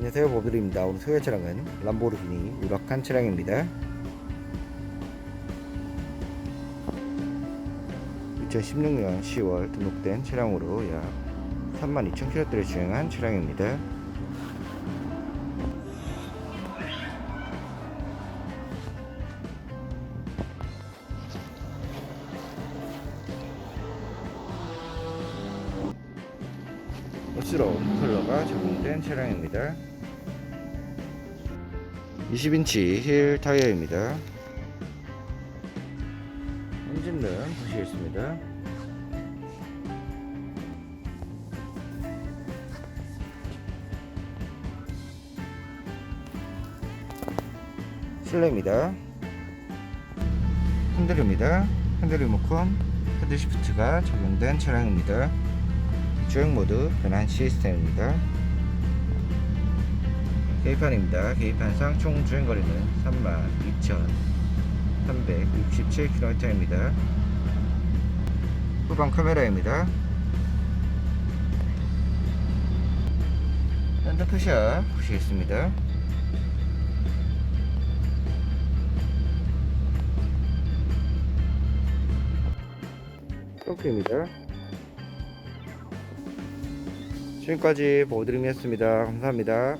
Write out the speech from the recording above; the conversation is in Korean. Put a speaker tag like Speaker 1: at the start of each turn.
Speaker 1: 안녕하세요. 보드입니다. 오늘 소개 차량은 람보르기니 우락한 차량입니다. 2016년 10월 등록된 차량으로 약 32,000km를 주행한 차량입니다. 멋스러운 컬러가 적용된 차량입니다. 20인치 힐 타이어입니다. 엔진은 보시겠습니다. 실내입니다. 핸들입니다. 핸들 리모컨, 헤드 시프트가 적용된 차량입니다. 주행 모드 변환 시스템입니다. 계기판입니다. 계기판상 총 주행거리는 32,367km입니다. 후방 카메라입니다. 핸드푸샷 보시겠습니다. 토크입니다. 지금까지 보드림이었습니다. 감사합니다.